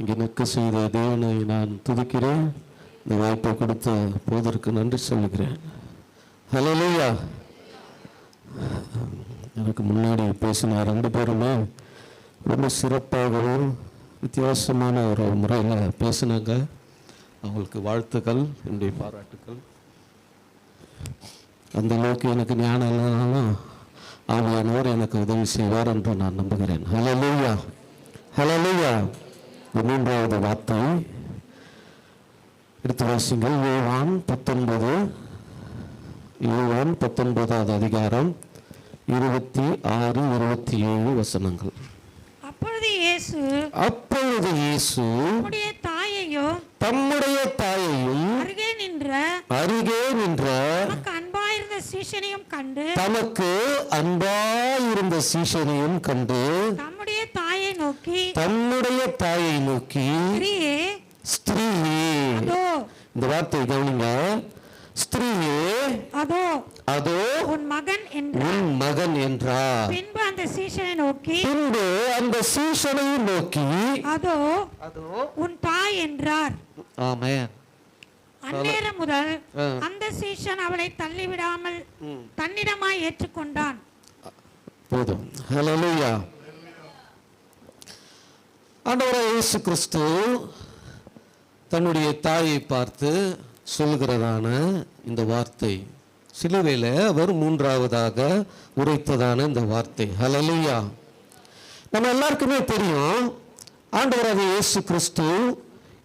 இங்கே நிற்க செய்த தேவனை நான் துதிக்கிறேன். இந்த வாய்ப்பை கொடுத்த போதற்கு நன்றி சொல்லுகிறேன். ஹலோ ஹலோலூயா எனக்கு முன்னாடி பேசின ரெண்டு பேருமே ரொம்ப சிறப்பாகவும் வித்தியாசமான ஒரு முறையில் பேசினாங்க. அவங்களுக்கு வாழ்த்துக்கள் என்னுடைய பாராட்டுக்கள். அந்த அளவுக்கு எனக்கு ஞானம் இல்லைனாலும் ஆவியானவர் எனக்கு உதவி செய்வார் என்று நான் நம்புகிறேன். ஹலலூயா ஹலலூயா மூன்றாவது வார்த்தை. எடுத்து வாசிங்கள் யோவான் பத்தொன்பது யோவான் பத்தொன்பதாவது அதிகாரம் இருபத்தி ஆறு இருபத்தி ஏழு வசனங்கள். அப்பொழுது இயேசு அப்பொழுது இயேசு தம்முடைய தாயையும் தம்முடைய தாயையும் அருகே நின்ற அருகே நின்ற சீஷனையும் கண்டு தமக்கு அன்பாயிருந்த சீஷனையும் கண்டு தம்முடைய தாயை நோக்கி தன்னுடைய தாயை நோக்கி ஸ்திரீயே ஸ்திரீயே. அதோ இந்த வார்த்தையை கவனிங்க. ஸ்திரீயே அதோ அதோ உன் மகன் என்று உன் மகன் என்றார். பின்பு அந்த சீஷனை நோக்கி பின்பு அந்த சீஷனையும் நோக்கி அதோ அதோ உன் தாய் என்றார். ஆமே அந்நேரம் முதல். அந்த சீஷன் அவளை தள்ளிவிடாமல் தன்னிடமாய் ஏற்றுக்கொண்டான். போதும். ஹalleluya ஆண்டவராக இயேசு கிறிஸ்து தன்னுடைய தாயை பார்த்து சொல்கிறதான இந்த வார்த்தை. சிலுவையில் அவர் மூன்றாவதாக உரைத்ததான இந்த வார்த்தை. ஹalleluya நம்ம எல்லாருக்குமே தெரியும் ஆண்டவராக இயேசு கிறிஸ்து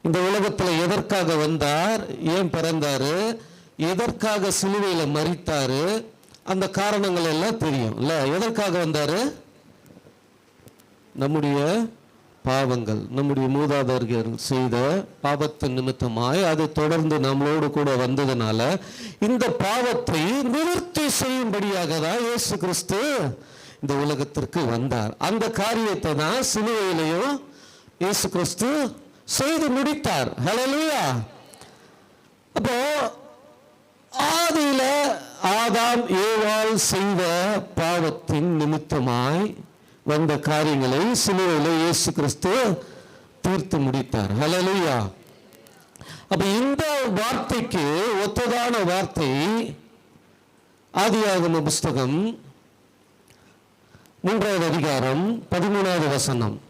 இந்த உலகத்தில் எதற்காக வந்தார் ஏன் பிறந்தாரு எதற்காக சிலுவையில் மறித்தாரு அந்த காரணங்கள் எல்லாம் தெரியும். இல்ல எதற்காக வந்தாரு? நம்முடைய பாவங்கள் நம்முடைய மூதாதர்கள் செய்த பாவத்தின் நிமித்தமாய் அது தொடர்ந்து நம்மளோடு கூட வந்ததுனால இந்த பாவத்தை நிவர்த்தி செய்யும்படியாக தான் இயேசு கிறிஸ்து இந்த உலகத்திற்கு வந்தார். அந்த காரியத்தை தான் சிலுவையிலையும் இயேசு கிறிஸ்து செய்து முடித்தார். ஹalleluya அப்போ ஆதியில ஆதாம் ஏவாள் செய்த பாவத்தின் நிமித்தமாய் வந்த காரியங்களை சிலுவையில் இயேசு கிறிஸ்து தீர்த்து முடித்தார். ஹalleluya அப்ப இந்த வார்த்தைக்கு ஒத்ததான வார்த்தை ஆதியாகம புஸ்தகம் மூன்றாவது அதிகாரம் பதிமூணாவது வசனம் அப்பொழுது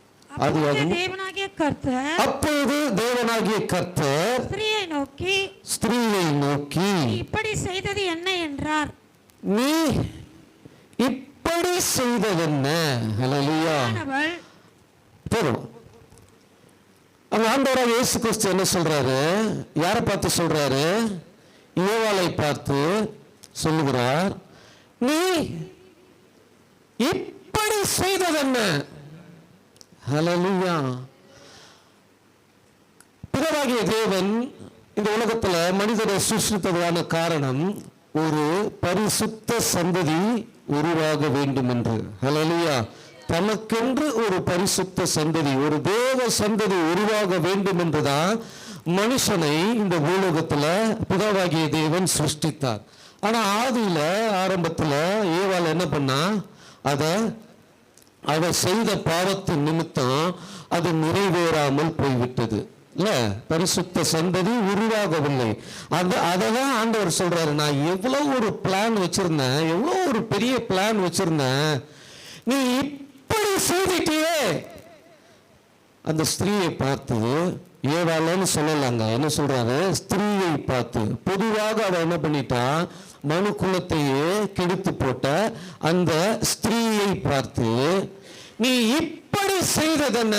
ஆதியாகமம். தேவனாகிய கர்த்தர் அப்பொழுது தேவனாகிய கர்த்தர் ஸ்திரியை நோக்கி ஸ்திரீயை நோக்கி "நீ இப்படி செய்தது என்ன என்றார்? நீ இப்படி ஹalleluya. அவள் போதும். அந்த ஆண்டவராக இயேசு கிறிஸ்து என்ன சொல்றாரு? யாரை பார்த்து சொல்றாரு? ஏவாளை பார்த்து சொல்லுகிறார் நீ இப்படி செய்ததென்ன ஹலலுயா பிறவாகிய தேவன் இந்த உலகத்தில் மனிதரை சிருஷ்டித்ததான காரணம் ஒரு பரிசுத்த சந்ததி உருவாக வேண்டும் என்று ஹலலுயா தமக்கென்று ஒரு பரிசுத்த சந்ததி ஒரு தேவ சந்ததி உருவாக வேண்டும் என்றுதான் மனுஷனை இந்த பூலோகத்துல பிதாவாகிய தேவன் சிருஷ்டித்தார். ஆனா ஆதியில ஆரம்பத்துல ஏவாள் என்ன பண்ணா அதை அவர் செய்த பாவத்தின் நிமித்தம் அது நிறைவேறாமல் போய்விட்டது. இல்லை? பரிசுத்த சந்ததி உருவாகவில்லை. அந்த அதை தான் ஆண்டவர் சொல்றாரு நான் எவ்வளவு ஒரு பிளான் வச்சிருந்தேன் எவ்வளவு ஒரு பெரிய பிளான் வச்சிருந்தேன் நீ இப்படி செய்துட்டியே. அந்த ஸ்திரீயை பார்த்து ஏவாளன்னு சொல்லலாங்க. என்ன சொல்றாரு? ஸ்திரீயை பார்த்து பொதுவாக அவ என்ன பண்ணிட்டான்? மனு குலத்தையே கெடுத்து போட்ட அந்த ஸ்திரீயை பார்த்து நீ இப்படி செய்ததென்ன?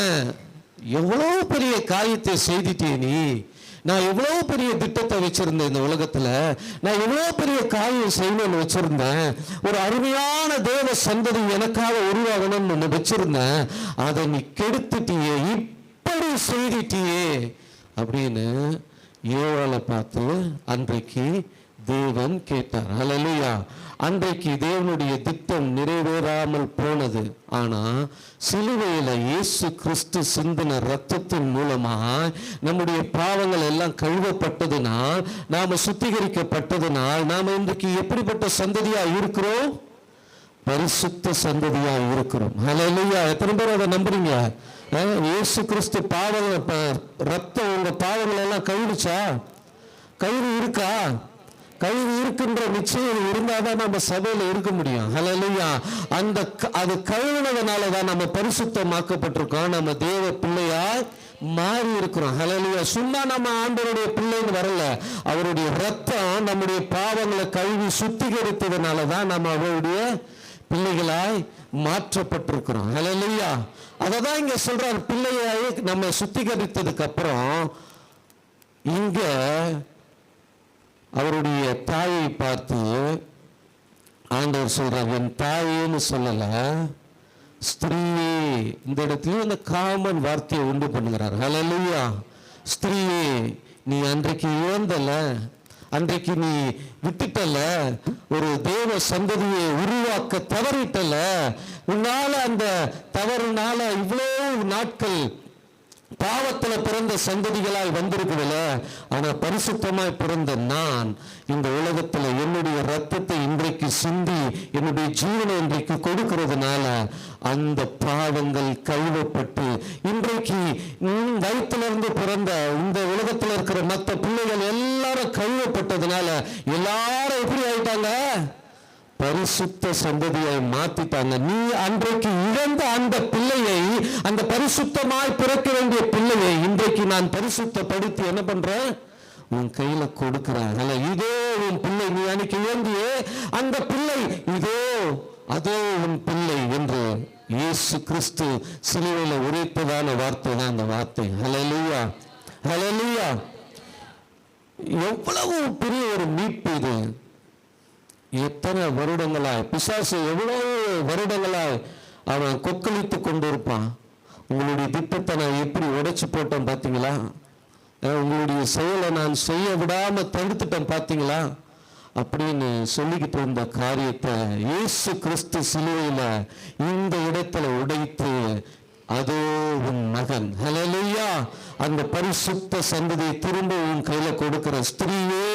எவ்வளோ பெரிய காரியத்தை செய்துட்டே நீ? நான் எவ்வளோ பெரிய திட்டத்தை வச்சிருந்தேன் இந்த உலகத்தில்? நான் எவ்வளோ பெரிய காரியம் செய்யணும்னு வச்சுருந்தேன்? ஒரு அருமையான தேவ சந்ததி எனக்காக உருவாகணும்னு ஒன்று வச்சுருந்தேன். அதை நீ கெடுத்துட்டியே இப்படி செய்துட்டியே. அப்படின்னு ஏவாளை பார்த்து அன்றைக்கு தேவன் கேட்டார். ஹலலுயா அன்றைக்கு தேவனுடைய திட்டம் நிறைவேறாமல் போனது. ஆனா சிலுவையில இயேசு கிறிஸ்து சிந்தின ரத்தத்தின் மூலமா நம்முடைய பாவங்கள் எல்லாம் கழுவப்பட்டதுனால் நாம சுத்திகரிக்கப்பட்டதுனால் நாம இன்றைக்கு எப்படிப்பட்ட சந்ததியா இருக்கிறோம்? பரிசுத்த சந்ததியா இருக்கிறோம். ஹலலுயா எத்தனை பேர் அதை நம்புறீங்க? இயேசு கிறிஸ்து பாவங்களை ரத்தம் உங்க பாவங்களை எல்லாம் கழுவிச்சா? கழுவி இருக்கா? கழுவி இருக்கின்ற நிச்சயம் இருந்தாதான் நம்ம சபையில இருக்க முடியும். ஹalleluya அந்த க- அது கழுவினதுனால தான் நம்ம பரிசுத்தமாக்கப்பட்டிருக்கோம். நம்ம தேவ பிள்ளையா மாறி இருக்கிறோம். ஹalleluya சும்மா நம்ம ஆண்டவருடைய பிள்ளைன்னு வரல. அவருடைய ரத்தம் நம்முடைய பாவங்களை கழுவி சுத்திகரித்ததுனால தான் நம்ம அவருடைய பிள்ளைகளாய் மாற்றப்பட்டிருக்கிறோம். ஹalleluya அதை தான் இங்கே சொல்கிறார் பிள்ளையாய் நம்ம சுத்திகரித்ததுக்கு அப்புறம் இங்கே அவருடைய தாயை பார்த்து ஆண்டவர் சொல்றார் என் தாயேன்னு சொல்லல ஸ்திரீயே. இந்த இடத்துலையும் இந்த காமன் வார்த்தையை உண்டு பண்ணுகிறார். ஹலலுயா ஸ்திரீயே நீ அன்றைக்கு இழந்தல அன்றைக்கு நீ விட்டுட்டல ஒரு தேவ சந்ததியை உருவாக்க தவறிட்டல உன்னால அந்த தவறுனால இவ்வளவு நாட்கள் பாவத்தில் பிறந்த சந்ததிகளாய் வந்திருக்குதுல ஆனால் பரிசுத்தமாய் பிறந்த நான் இந்த உலகத்தில் என்னுடைய ரத்தத்தை இன்றைக்கு சிந்தி என்னுடைய ஜீவனை இன்றைக்கு கொடுக்கிறதுனால அந்த பாவங்கள் கழுவப்பட்டு இன்றைக்கு உன் வயிற்றிலிருந்து பிறந்த இந்த உலகத்தில் இருக்கிற மற்ற பிள்ளைகள் எல்லாரும் கழுவப்பட்டதுனால எல்லாரும் எப்படி ஆயிட்டாங்க? பரிசுத்த சந்ததியை மாத்திட்டாங்க. நீ அன்றைக்கு இழந்த அந்த பிள்ளையை அந்த பரிசுத்தமாய் பிறக்க வேண்டிய பிள்ளையை இன்றைக்கு நான் பரிசுத்தப்படுத்தி என்ன பண்றேன் உன் கையில கொடுக்கிறேன் இதோ உன் பிள்ளை நீ அன்னைக்கு இழந்தியே. அந்த பிள்ளை இதோ அதோ உன் பிள்ளை என்று இயேசு கிறிஸ்து சிலுவையில உரைத்ததான வார்த்தை தான் அந்த வார்த்தை. ஹலலுயா ஹலலுயா எவ்வளவு பெரிய ஒரு மீட்பு இது. எத்தனை வருடங்களாய்? பிசாசு எவ்வளவு வருடங்களாய் அவன் கொக்களித்து கொண்டிருப்பான்? உங்களுடைய திட்டத்தை நான் எப்படி உடைச்சு போட்டேன் பார்த்தீங்களா உங்களுடைய செயலை நான் செய்ய விடாம தடுத்துட்டேன் பார்த்தீங்களா அப்படின்னு சொல்லிக்கிட்டு இருந்த காரியத்தை இயேசு கிறிஸ்து சிலுவையில இந்த இடத்துல உடைத்து அதோ உன் மகன். ஹலலையா அந்த பரிசுத்த சந்ததியை திரும்ப உன் கையில கொடுக்கிற ஸ்திரீயே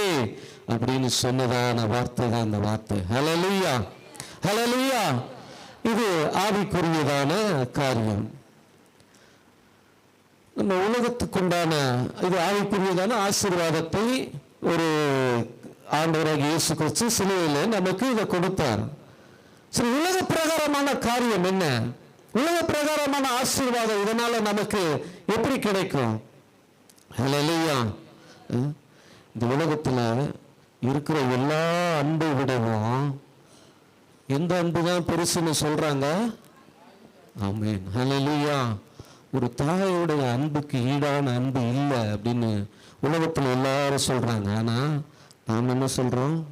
அப்படின்னு சொன்னதான வார்த்தை தான் அந்த வார்த்தை. ஹலலுயா ஹலலுயா இது ஆவிக்குரியதான காரியம். நம்ம உலகத்துக்குண்டான இது ஆவிக்குரியதான ஆசீர்வாதத்தை ஒரு ஆண்டவராக இயேசு கிறிஸ்து சிலையில் நமக்கு இதை கொடுத்தார். சரி உலக பிரகாரமான காரியம் என்ன? உலக பிரகாரமான ஆசீர்வாதம் இதனால நமக்கு எப்படி கிடைக்கும்? ஹalleluya இந்த உலகத்தில் இருக்கிற எல்லா அன்பை விடவும் எந்த அன்பு தான் பெருசுன்னு சொல்றாங்க? ஆமேன். ஹalleluya. ஒரு தாயோடைய அன்புக்கு ஈடான அன்பு இல்லை அப்படின்னு உலகத்தில் எல்லாரும் சொல்றாங்க. ஆனால் நாம் என்ன சொல்றோம்?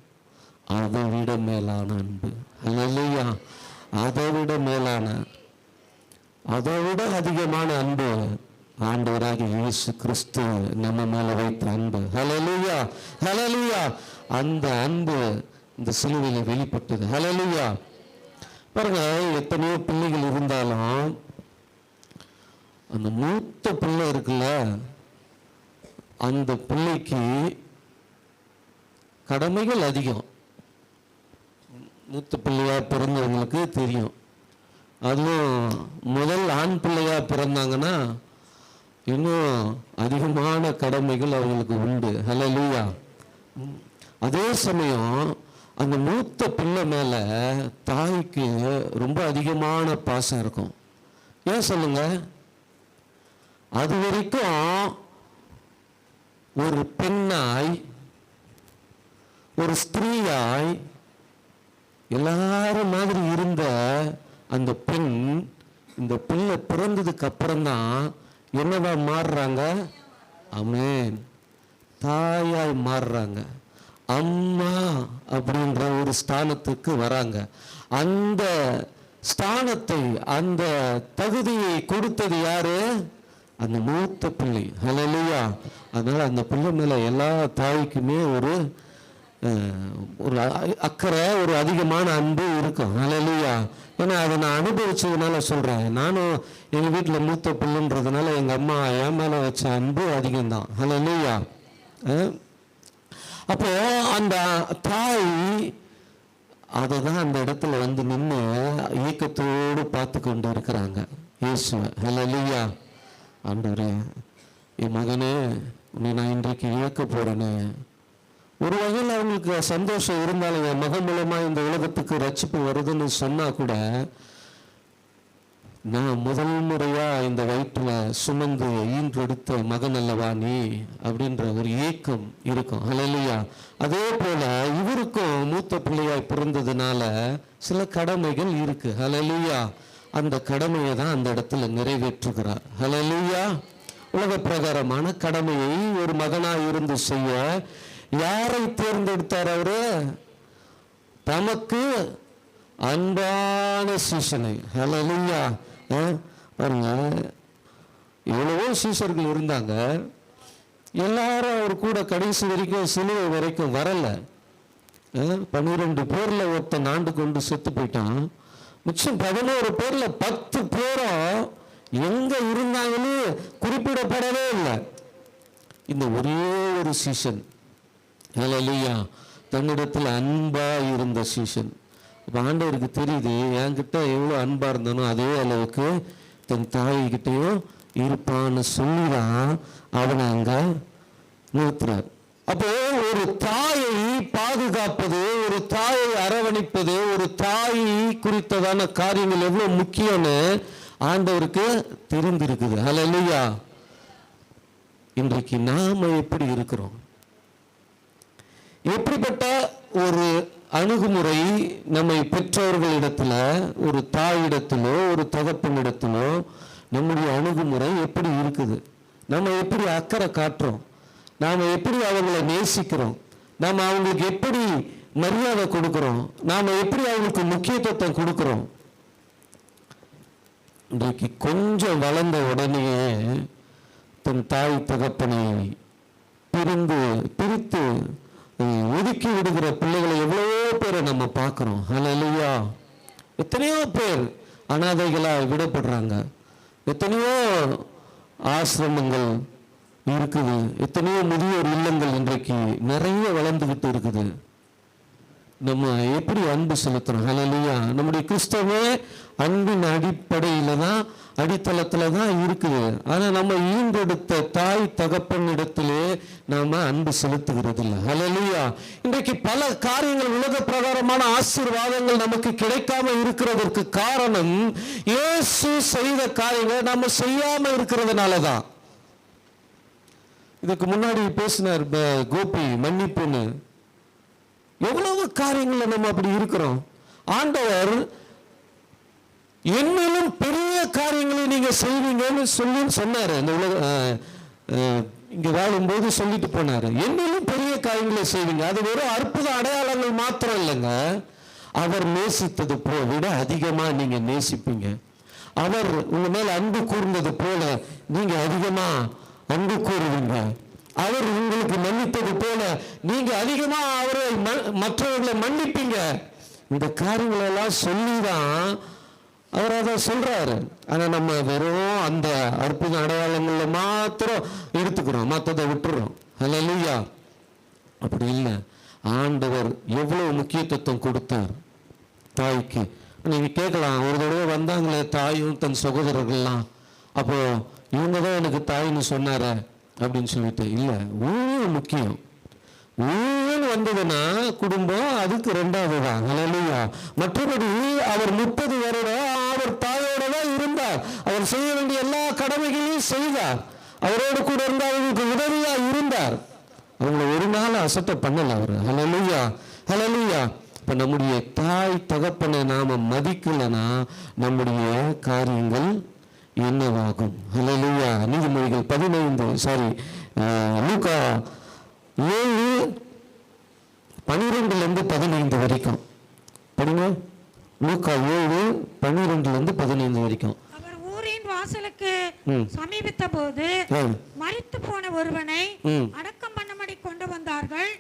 அதை விட மேலான அன்பு. ஹalleluya. அதை விட மேலான அதை விட அதிகமான அன்பு ஆண்டவராக இயேசு கிறிஸ்து நம்ம மேல வைத்த அன்பு. ஹalleluya. ஹalleluya. அந்த அன்பு இந்த சிலுவையில வெளிப்பட்டது. ஹலலுயா பாருங்க எத்தனையோ பிள்ளைகள் இருந்தாலும் அந்த மூத்த பிள்ளை இருக்குல்ல அந்த பிள்ளைக்கு கடமைகள் அதிகம். மூத்த பிள்ளையா பிறந்தவங்களுக்கு தெரியும். அதுவும் முதல் ஆண் பிள்ளையா பிறந்தாங்கன்னா இன்னும் அதிகமான கடமைகள் அவங்களுக்கு உண்டு. ஹalleluya அதே சமயம் அந்த மூத்த பிள்ளை மேலே தாய்க்கு ரொம்ப அதிகமான பாசம் இருக்கும். ஏன் சொல்லுங்க? அது வரைக்கும் ஒரு பெண்ணாய் ஒரு ஸ்திரீயாய் எல்லாரும் மாதிரி இருந்த அந்த பெண் இந்த பிள்ளை பிறந்ததுக்கு அப்புறம்தான் என்னவா மாறுறாங்க? அமேன் தாயாய் மாறுறாங்க. அம்மா அப்படின்ற ஒரு ஸ்தானத்துக்கு வராங்க. அந்த ஸ்தானத்தை அந்த தகுதியை கொடுத்தது யாரு? அந்த மூத்த பிள்ளை. ஹalleluya. அதனால அந்த பிள்ளை மேல எல்லா தாய்க்குமே ஒரு ஒரு அக்கறை ஒரு அதிகமான அன்பு இருக்கும். ஹalleluya. ஏன்னா அதை நான் அனுபவிச்சதுனால சொல்கிறேன் நானும் எங்கள் வீட்டில் மூத்த பிள்ளைன்றதுனால எங்கள் அம்மா என் மேலே வச்ச அன்பு அதிகம்தான். ஹalleluya. அஹ், அப்போ அந்த தாய் அதை தான் அந்த இடத்துல வந்து நின்று இயக்கத்தோடு பார்த்து கொண்டு இருக்கிறாங்க. இயேசுவை இல்லையா ஆண்டவரே என் மகனே உன்னை நான் இன்றைக்கு இயக்க போறேனே. ஒரு வகையில் அவங்களுக்கு சந்தோஷம் இருந்தாலும் என் மகன் மூலமா இந்த உலகத்துக்கு ரட்சிப்பு வருதுன்னு சொன்னா கூட நான் முதல் முறையா இந்த வயிற்றுல சுமந்து ஈன்றெடுத்த மகன் அல்லவா நீ? அப்படின்ற ஒரு ஏக்கம் இருக்கும். அலையா அதே போல இவருக்கும் மூத்த பிள்ளையாய் பிறந்ததுனால சில கடமைகள் இருக்கு. ஹalleluya அந்த கடமையை தான் அந்த இடத்துல நிறைவேற்றுகிறார். ஹalleluya உலக பிரகாரமான கடமையை ஒரு மகனாய் இருந்து செய்ய யாரை தேர்ந்தெடுத்தார் அவரு? தமக்கு அன்பான சீசனை ஹalleluya பாருங்க. எவ்வளவோ சீசர்கள் இருந்தாங்க. எல்லாரும் அவர் கூட கடைசி வரைக்கும் சிலுவை வரைக்கும் வரல. பன்னிரெண்டு பேர்ல ஒருத்தன் ஆண்டு கொண்டு செத்து போயிட்டான். மிச்சம் பதினோரு பேர்ல பத்து பேரும் எங்க இருந்தாங்கன்னு குறிப்பிடப்படவே இல்லை. இந்த ஒரே ஒரு சீசன். இல்லையா தன்னிடத்தில் அன்பா இருந்த சீசன். அப்ப ஆண்டவருக்கு தெரியுது என்கிட்ட எவ்வளோ அன்பா இருந்தானோ அதே அளவுக்கு தன் தாய்கிட்டையும் இருப்பான்னு சொல்லிதான் அவனை அங்க நிறுத்துறார். அப்போ ஒரு தாயை பாதுகாப்பது ஒரு தாயை அரவணைப்பது ஒரு தாய் குறித்ததான காரியங்கள் எவ்வளவு முக்கியம்னு ஆண்டவருக்கு தெரிந்திருக்குது. ஹalleluya இன்றைக்கு நாம எப்படி இருக்கிறோம்? எப்படிப்பட்ட ஒரு அணுகுமுறை நம்மை பெற்றோர்களிடத்துல ஒரு தாயிடத்திலோ ஒரு தகப்பனிடத்திலோ நம்முடைய அணுகுமுறை எப்படி இருக்குது? நம்ம எப்படி அக்கறை காட்டுறோம்? நாம் எப்படி அவங்களை நேசிக்கிறோம்? நாம் அவங்களுக்கு எப்படி மரியாதை கொடுக்குறோம்? நாம் எப்படி அவங்களுக்கு முக்கியத்துவத்தை கொடுக்குறோம்? இன்றைக்கு கொஞ்சம் வளர்ந்த உடனேயே தன் தாய் தகப்பனை பிரிந்து பிரித்து ஒதுக்கி விடுகிற பிள்ளைகளை எவ்வளவோ பேரை நம்ம பார்க்குறோம். இல்லையா எத்தனையோ பேர் அனாதைகளாக விடப்படுறாங்க. எத்தனையோ ஆசிரமங்கள் இருக்குது. எத்தனையோ முதியோர் இல்லங்கள் இன்றைக்கு நிறைய வளர்ந்துக்கிட்டு இருக்குது. நம்ம எப்படி அன்பு செலுத்துறோம்? ஹalleluya நம்முடைய கிறிஸ்தவமே அன்பின் அடிப்படையில தான் அடித்தளத்துல தான் இருக்குது. ஆனா நம்ம ஈன்றெடுத்த தாய் தகப்பன் இடத்திலே நாம அன்பு செலுத்துகிறது இல்லை ஹalleluya இன்றைக்கு பல காரியங்கள் உலக பிரகாரமான ஆசீர்வாதங்கள் நமக்கு கிடைக்காம இருக்கிறதற்கு காரணம் இயேசு செய்த காரியங்களை நம்ம செய்யாம இருக்கிறதுனால தான் இதுக்கு முன்னாடி பேசினார் கோபி மன்னிப்புன்னு. எவ்வளவு காரியங்கள்ல நம்ம அப்படி இருக்கிறோம்? ஆண்டவர் என்னிலும் பெரிய காரியங்களை நீங்க செய்வீங்கன்னு சொல்லி சொன்னாரு. இந்த உலக அஹ், அஹ், இங்க வாழும்போது சொல்லிட்டு போனாரு. என்னிலும் பெரிய காரியங்களை செய்வீங்க. அது வெறும் அற்புத அடையாளங்கள் மாத்திரம் இல்லைங்க. அவர் நேசித்தது போ விட அதிகமா நீங்க நேசிப்பீங்க. அவர் உங்க மேல அன்பு கூர்ந்தது போல நீங்க அதிகமா அன்பு கூறுவீங்க. அவர் உங்களுக்கு மன்னித்தது போல நீங்க அதிகமா அவரை ம- மற்றவர்களை மன்னிப்பீங்க. இந்த காரியங்களெல்லாம் சொல்லி சொல்லிதான் அவர் அதை சொல்றாரு. ஆனா நம்ம வெறும் அந்த அற்புத அடையாளங்களில் மாத்திரம் எடுத்துக்கிறோம். மற்றதை விட்டுறோம். இல்லையா அப்படி இல்லை. ஆண்டவர் எவ்வளவு முக்கியத்துவம் கொடுத்தார். தாய்க்கு. நீங்க கேட்கலாம். ஒரு தடவை வந்தாங்களே தாயும் தன் சகோதரர்கள்லாம். அப்போ இவங்க தான் எனக்கு தாயின்னு சொன்னார அப்படின்னு சொல்லிட்டு இல்லை ஊழல் முக்கியம். ஊழல் வந்ததுன்னா குடும்பம் அதுக்கு ரெண்டாவது? தான் ஹalleluya. மற்றபடி அவர் முப்பது வருடம் அவர் தாயோட தான் இருந்தார். அவர் செய்ய வேண்டிய எல்லா கடமைகளையும் செய்தார். அவரோடு கூட இருந்து அவங்களுக்கு உதவியா இருந்தார். அவங்கள ஒரு நாள் அசட்டை பண்ணல அவர். ஹலலுயா ஹலலுயா இப்ப நம்முடைய தாய் தகப்பனை நாம மதிக்கலைன்னா நம்முடைய காரியங்கள் என்னவாகும்? ஹலலுயா நீதிமொழிகள் பதினைந்து சாரி லூக்கா ஏழு பன்னிரெண்டுல இருந்து பதினைந்து வரைக்கும். படிங்க. லூக்கா ஏழு பன்னிரெண்டுல இருந்து பதினைந்து வரைக்கும். அவர் ஊரின் வாசலுக்கு. சமீபித்த போது ம், மரித்து போன ஒருவனை. அடக்கம் பண்ணும்படி கொண்டு வந்தார்கள்.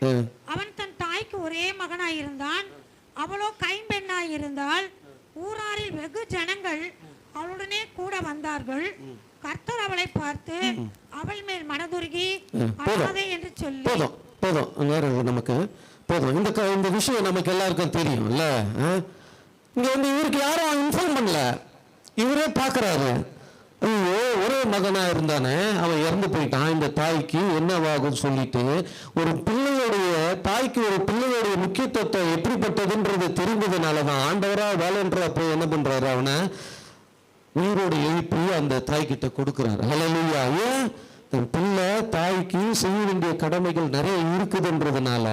அவன் தன் தாய் தாய்க்கு ஒரே மகனாயிருந்தான். அவளோ கைம்பெண்ணாயிருந்தால் ஊராரில் வெகு ஜனங்கள் அவளுடனே கூட வந்தார்கள். கர்த்தர் அவளை பார்த்து அவள் மேல் மனதுருகி. அழாதே என்று சொல்லி போதும். போதும். நேரம் நமக்கு. போதும். இந்த இந்த விஷயம் நமக்கு எல்லாருக்கும் தெரியும்ல? இங்கே வந்து இவருக்கு யாரும் இன்ஃபார்ம் பண்ணல. இவரே பார்க்கறாரு ஐயோ ஒரே மகனாக இருந்தானே அவன் இறந்து போயிட்டான். இந்த தாய்க்கு என்னவாகும் சொல்லிட்டு ஒரு பிள்ளையுடைய தாய்க்கு ஒரு பிள்ளையுடைய முக்கியத்துவத்தை எப்படிப்பட்டதுன்றது தெரிந்ததுனால தான் ஆண்டவரா வேலைன்ற போய் என்ன பண்ணுறாரு அவனை? உயிரோடு எழுப்பி அந்த தாய்கிட்ட கொடுக்குறாரு. ஹalleluya. ஏன்? பிள்ளை தாய்க்கு செய்ய வேண்டிய கடமைகள் நிறைய இருக்குதுன்றதுனால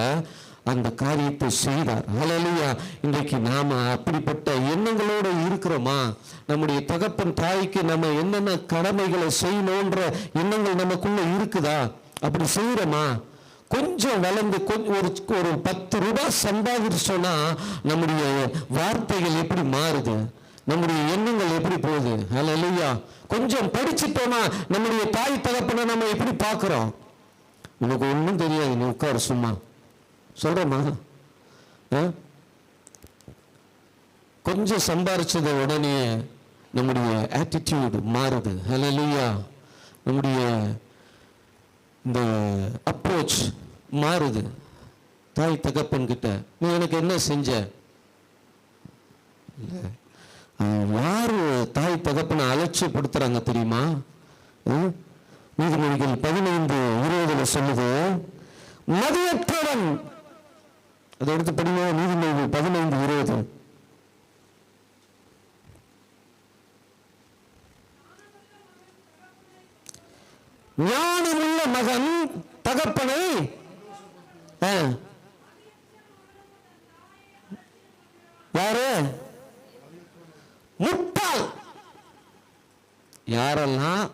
அந்த காரியத்தை செய்தார். ஹalleluya. இன்றைக்கு நாம அப்படிப்பட்ட எண்ணங்களோட இருக்கிறோமா? நம்முடைய தகப்பன் தாய்க்கு நம்ம என்னென்ன கடமைகளை செய்யணுன்ற எண்ணங்கள் நமக்குள்ள இருக்குதா? அப்படி செய்யறோமா? கொஞ்சம் வளர்ந்து ஒரு ஒரு பத்து ரூபாய் சம்பாதிச்சோன்னா நம்முடைய வார்த்தைகள் எப்படி மாறுது? நம்முடைய எண்ணங்கள் எப்படி போகுது? ஹalleluya. கொஞ்சம் படிச்சிட்டோமா நம்முடைய தாய் தகப்பனை நம்ம எப்படி பார்க்குறோம்? உனக்கு ஒன்றும் தெரியாது நீ உட்கார் சும்மா. சொல்றேம்மா. ஆ? கொஞ்சம் சம்பாரிச்சத உடனே நம்முடைய ஆட்டிடியூடு மாறுது. ஹalleluya நம்முடைய இந்த அப்ரோச் மாறுது. தாய் தகப்பன்கிட்ட நீ எனக்கு என்ன செஞ்ச? இல்லை யார் யாரு தாய் தகப்பனை அலட்சியப்படுத்துறாங்க தெரியுமா? ம்? நீதிமொழிகள் பதினைந்து இருபதுல சொல்லுது மதியற்றவன் அதை எடுத்து படிங்க. நீதிமொழிகள் பதினைந்து இருபது. ஞானமுள்ள மகன் தகப்பனை ஆ. யாரு? முட்டாள். யாரெல்லாம்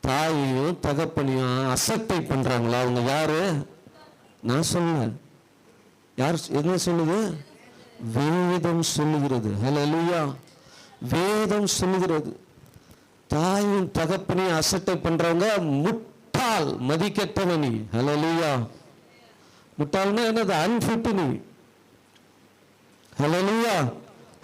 தாயையும் தகப்பனையும் அசட்டை பண்றாங்களா அவங்க யாரு? நான் சொன்னேன். யார் என்ன சொல்லுது? வேதம் சொல்லுகிறது. ஹalleluya. வேதம் சொல்லுகிறது. தாயும் தகப்பனையும் அசட்டை பண்றவங்க முட்டாள் மதிக்கெட்டவனி ஹalleluya. முட்டாள்னா என்னது? அன்ஃபிட் நீ ஹalleluya.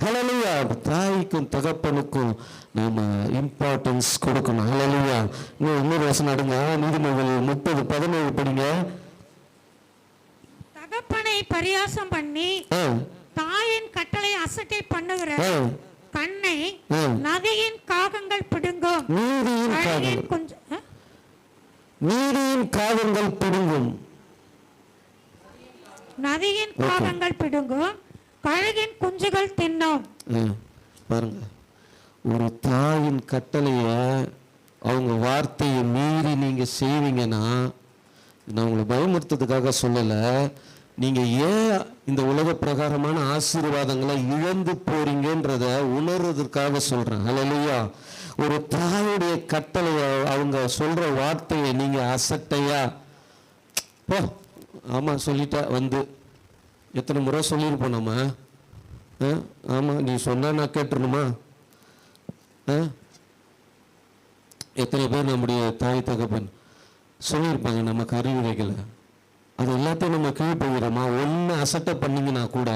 ஹalleluya. தாய்க்கும் தகப்பனுக்கும் நாம இம்பார்ட்டன்ஸ் கொடுக்கணும். ஹalleluya. இன்னும் இன்னொரு வசனம் அடுங்க நீதிமொழிகள் முப்பது பதினேழு படிங்க. பரியாசம் பண்ணி தாயின் கட்டளை அசட்டை பண்ணுகிற. கண்ணை. நதியின் காகங்கள் பிடுங்கும்? நீதியின் காதங்கள் பிடுங்கும். நதியின் காகங்கள் பிடுங்கும் கழுகின் குஞ்சுகள் தின்னும். பாருங்க. ஒரு தாயின் கட்டளைய அவங்க வார்த்தையை மீறி நீங்க செய்வீங்கன்னா நான் உங்களை பயமுறுத்துறதுக்காக சொல்லல. நீங்கள் ஏன் இந்த உலக பிரகாரமான ஆசீர்வாதங்களை இழந்து போறீங்கன்றத உணர்றதுக்காக சொல்கிறேன் இல்லையா ஒரு தாயுடைய கட்டளையை அவங்க சொல்கிற வார்த்தையை நீங்கள் அசட்டையா? போ. ஆமாம் சொல்லிட்டா வந்து. எத்தனை முறை சொல்லியிருப்போம் நம்ம? ஆ? நீ சொன்னால் நான் கேட்டுருணுமா ஆ? எத்தனை பேர் நம்முடைய தாய் தகப்பன் சொல்லியிருப்பாங்க நமக்கு அறிவுரைகளை அது எல்லாத்தையும் நம்ம கீழ்ப்படுகிறோமா? ஒன்று அசட்டை பண்ணீங்கன்னா கூட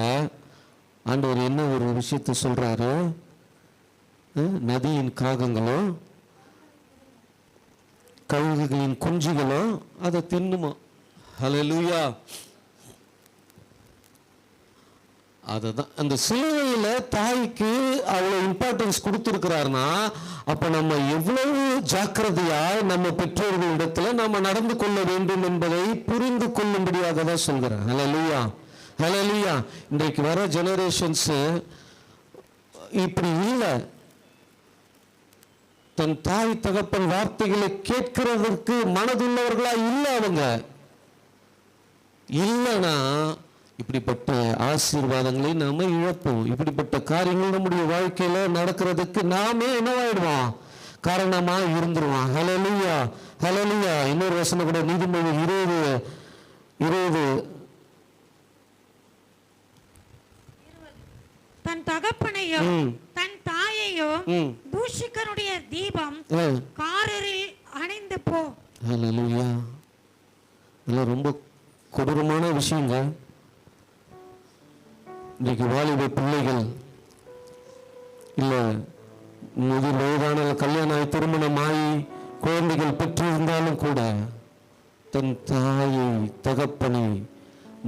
ஆண்டவர் என்ன ஒரு விஷயத்தை சொல்கிறாரு ஆ? நதியின் காகங்களோ கழுகுகளின் குஞ்சுகளும் அதை தின்னுமா? ஹalleluya அதுதான். அந்த சிலுவையில் தாய்க்கு அவ்வளோ இம்பார்ட்டன்ஸ் கொடுத்துருக்கிறாருன்னா அப்போ நம்ம எவ்வளவு ஜாக்கிரதையாக நம்ம பெற்றோர்களிடத்துல நம்ம நடந்து கொள்ள வேண்டும் என்பதை புரிந்து கொள்ளும்படியாக தான் சொல்கிறேன். ஹalleluya ஹalleluya இன்றைக்கு வர ஜெனரேஷன்ஸு இப்படி இல்லை. தன் தாய் தகப்பன் வார்த்தைகளை கேட்கிறதற்கு மனதுள்ளவர்களா இல்லை அவங்க. இல்லைன்னா இப்படிப்பட்ட ஆசீர்வாதங்களை நாம இழப்போம். இப்படிப்பட்ட காரியங்கள் நம்முடைய வாழ்க்கையில நடக்கிறதுக்கு நாமே என்னவாயிடுவோம்? காரணமா இருந்துருவோம். ஹலலுயா ஹலலுயா இன்னொரு வசனம் கூட நீதிமொழி இருபது இருபது. தன் தகப்பனையும் ம். தன் தாயையும் ம். தூஷிக்கனுடைய தீபம் காரில் அணைந்து போ. இதெல்லாம் ரொம்ப கொடூரமான விஷயங்க. இன்றைக்கு வாலிப பிள்ளைகள் இல்லை முதிர் வயதான கல்யாணம் ஆகி திருமணம் ஆகி குழந்தைகள் பெற்றிருந்தாலும் கூட தன் தாயை தகப்பனை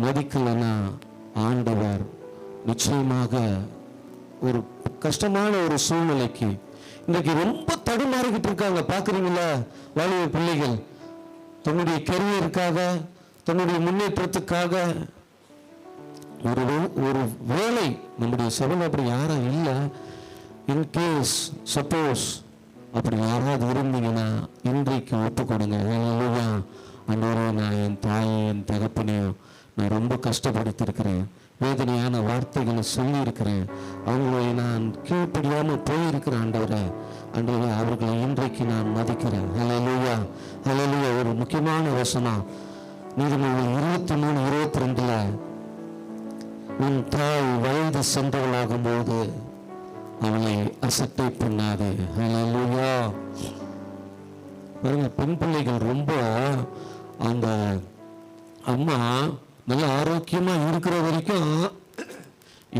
மதிக்கலைன்னா ஆண்டவர் நிச்சயமாக ஒரு கஷ்டமான ஒரு சூழ்நிலைக்கு இன்றைக்கு ரொம்ப தடுமாறிக்கிட்டு இருக்காங்க. பார்க்குறீங்களா? வாலிப பிள்ளைகள் தன்னுடைய கெரியருக்காக தன்னுடைய முன்னேற்றத்துக்காக ஒரு ஒரு வேலை நம்முடைய சபையில் அப்படி யாரும் இல்லை? இன்கேஸ் சப்போஸ் அப்படி யாராவது இருந்தீங்கன்னா இன்றைக்கு ஒப்பு கொடுங்க இல்லையா அன்றவரே நான் என் தாயை என் தகப்பனையும் நான் ரொம்ப கஷ்டப்படுத்தியிருக்கிறேன். வேதனையான வார்த்தைகளை சொல்லியிருக்கிறேன். அவங்களை நான் கீழ்ப்படியாமல் போயிருக்கிறேன் ஆண்டவரே அன்றைய அவர்களை இன்றைக்கு நான் மதிக்கிறேன். ஹalleluya ஹalleluya ஒரு முக்கியமான வசனம். நீதிமன்றம் இருபத்தி மூணு இருபத்தி ரெண்டுல உன் தாய் வயது சென்றவளாகும் போது அவளை அசட்டை பண்ணாதே. இல்லையா பாருங்க பெண் பிள்ளைகள் ரொம்ப அந்த அம்மா நல்ல ஆரோக்கியமா இருக்கிற வரைக்கும்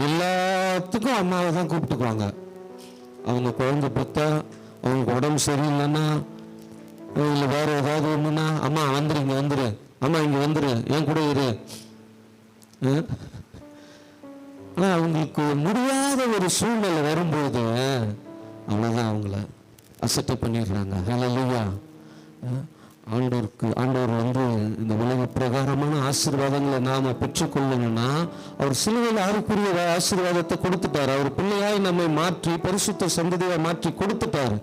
எல்லாத்துக்கும் அம்மாவை தான் கூப்பிட்டுக்குவாங்க. அவங்க குழந்தை பார்த்தா அவங்களுக்கு உடம்பு சரியில்லைன்னா இல்லை வேற ஏதாவது ஒண்ணுன்னா அம்மா வந்துரு இங்க வந்துரு. அம்மா இங்க வந்துரு. என் கூட இரு. அவங்களுக்கு முடியாத ஒரு சூழ்நிலை வரும்போது அவ்வளோதான் அவங்கள அசட்டை பண்ணிடுறாங்க. இல்லையா ஆண்டோருக்கு ஆண்டவருக்கு ஆண்டவர் வந்து இந்த உலக பிரகாரமான ஆசீர்வாதங்களை நாம் பெற்றுக்கொள்ளணும்னா அவர் சிலுவையில் ஆறுக்குரிய ஆசீர்வாதத்தை கொடுத்துட்டார். அவர் பிள்ளையாய் நம்மை மாற்றி பரிசுத்த சந்ததியாக மாற்றி கொடுத்துட்டார்.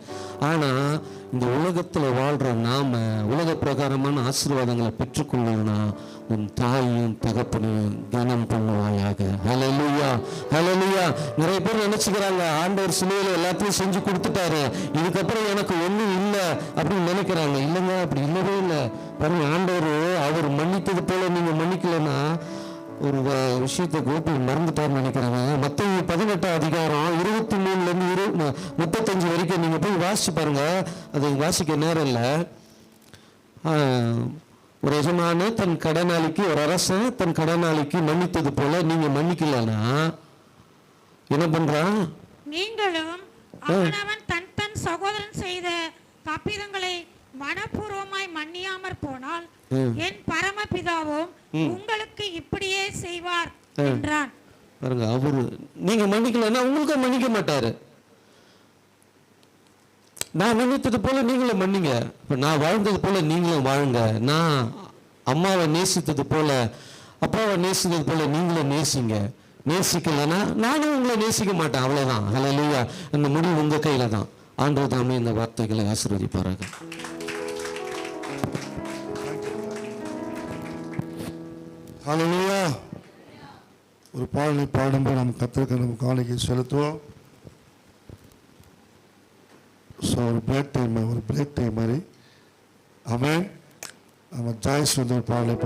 ஆனால் இந்த உலகத்தில் வாழ்கிற நாம உலக பிரகாரமான ஆசீர்வாதங்களை பெற்றுக்கொள்ளணும்னா உன் தாயும் தகப்பனையும் தினம் பண்ணுவாயாக. ஹalleluya நிறைய பேர் நினைச்சுக்கிறாங்க ஆண்டவர் சிலுவையில் எல்லாத்தையும் செஞ்சு கொடுத்துட்டாரு இதுக்கப்புறம் எனக்கு ஒண்ணும் இல்லை அப்படின்னு நினைக்கிறாங்க. இல்லைங்க அப்படி இல்லவே இல்லை. பாருங்க ஆண்டவர் அவர் மன்னித்தது போல நீங்க மன்னிக்கலைன்னா ஒரு விஷயத்தை கோபி மறந்துட்டார்னு நினைக்கிறாங்க. மற்ற பதினெட்டாம் அதிகாரம் இருபத்தி மூணுல இருந்து இரு முப்பத்தஞ்சு வரைக்கும் நீங்க போய் வாசிச்சு பாருங்க. அது வாசிக்க நேரம் இல்லை. ஒரு எஜமான தன் கடனாளிக்கு ஒரு அரசன் தன் கடனாளிக்கு மன்னித்தது போல நீங்க மன்னிக்கலன்னா என்ன பண்றான்? நீங்களும் அவனவன் தன் தன் சகோதரன் செய்த தப்பிதங்களை மனப்பூர்வமாய் மன்னியாமற் போனால். என் பரமபிதாவும் உங்களுக்கு இப்படியே செய்வார் என்றான். பாருங்க அவரு நீங்க மன்னிக்கலன்னா உங்களுக்கும் மன்னிக்க மாட்டாரு. நான் மன்னித்தது போல நீங்களும் மன்னிங்க. இப்ப நான் வாழ்ந்தது போல நீங்களும் வாழுங்க. நான் அம்மாவை நேசித்தது போல அப்பாவை நேசித்தது போல நீங்களும் நேசிங்க. நேசிக்கலைன்னா நானும் உங்களை நேசிக்க மாட்டேன். அவ்வளோதான் அதில் இல்லையா அந்த முடிவு உங்கள் கையில் தான். ஆண்டவர் தாமே இந்த வார்த்தைகளை ஆசீர்வதிப்பாராக. ஹalleluya. ஒரு பாடலை பாடும்போது நம்ம கத்திருக்க நம்ம காலைக்கு செலுத்துவோம். ஸோ ஒரு பிரேக் டைம் ஒரு பிரேக் டைம் மாதிரி. அவன் நம்ம ஜாய்ஸ் வந்து ஒரு பாடலை